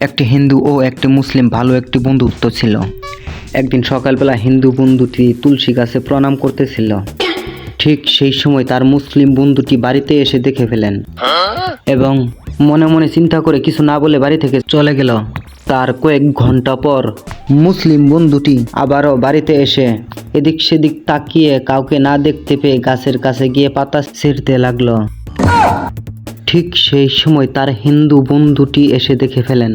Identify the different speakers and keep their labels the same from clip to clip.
Speaker 1: একটি হিন্দু ও একটি মুসলিম ভালো একটি বন্ধুত্ব ছিল। একদিন সকালবেলা হিন্দু বন্ধুটি তুলসী গাছে প্রণাম করতেছিল। ঠিক সেই সময় তার মুসলিম বন্ধুটি বাড়িতে এসে দেখে ফেলেন। এবং মনে মনে চিন্তা করে কিছু না বলে বাড়ি থেকে চলে গেল। তার কয়েক ঘণ্টা পর মুসলিম বন্ধুটি আবারও বাড়িতে এসে এদিক সেদিক তাকিয়ে কাউকে না দেখতে পেয়ে গাছের কাছে গিয়ে পাতা ছিঁড়তে লাগল। ঠিক সেই সময় তার হিন্দু বন্ধুটি এসে দেখে ফেলেন।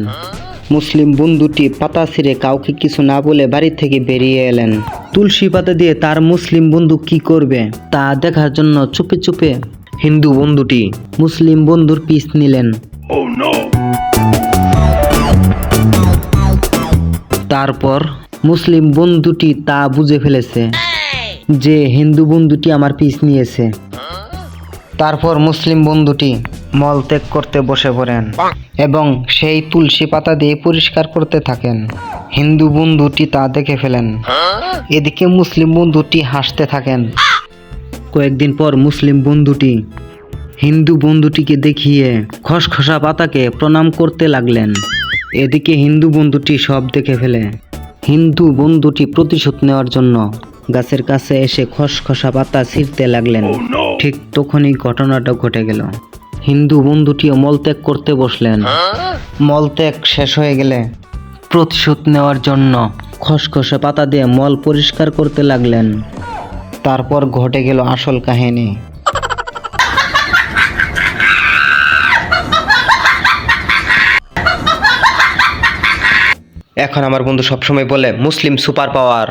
Speaker 1: মুসলিম বন্ধুটি পাতা ছিঁড়ে কাউকে কিছু না বলে বাড়ি থেকে বেরিয়ে এলেন। তুলসী পাতা দিয়ে তার মুসলিম বন্ধু কি করবে তা দেখার জন্য চুপে চুপে হিন্দু বন্ধুটি মুসলিম বন্ধুর পিস নিলেন। তারপর মুসলিম বন্ধুটি তা বুঝে ফেলেছে যে হিন্দু বন্ধুটি আমার পিস নিয়েছে। তারপর মুসলিম বন্ধুটি মল ত্যাগ করতে বসে পড়েন এবং সেই তুলসী পাতা দিয়ে পরিষ্কার করতে থাকেন। হিন্দু বন্ধুটি তা দেখে ফেলেন। এদিকে মুসলিম বন্ধুটি হাসতে থাকেন। কয়েকদিন পর মুসলিম বন্ধুটি হিন্দু বন্ধুটিকে দেখিয়ে খসখসা পাতাকে প্রণাম করতে লাগলেন। এদিকে হিন্দু বন্ধুটি সব দেখে ফেলে। হিন্দু বন্ধুটি প্রতিশোধ নেওয়ার জন্য গাছের কাছে এসে খসখসা পাতা ছিঁড়তে লাগলেন। ঠিক তখনই ঘটনাটা ঘটে গেল। হিন্দু বন্ধুটিও মলত্যাগ করতে বসলেন। মলত্যাগ শেষ হয়ে গেলে প্রতিশোধ নেওয়ার জন্য খসখসে পাতা দিয়ে মল পরিষ্কার করতে লাগলেন। তারপর ঘটে গেল আসল কাহিনী। এখন আমার বন্ধু সবসময় বলে মুসলিম সুপার পাওয়ার।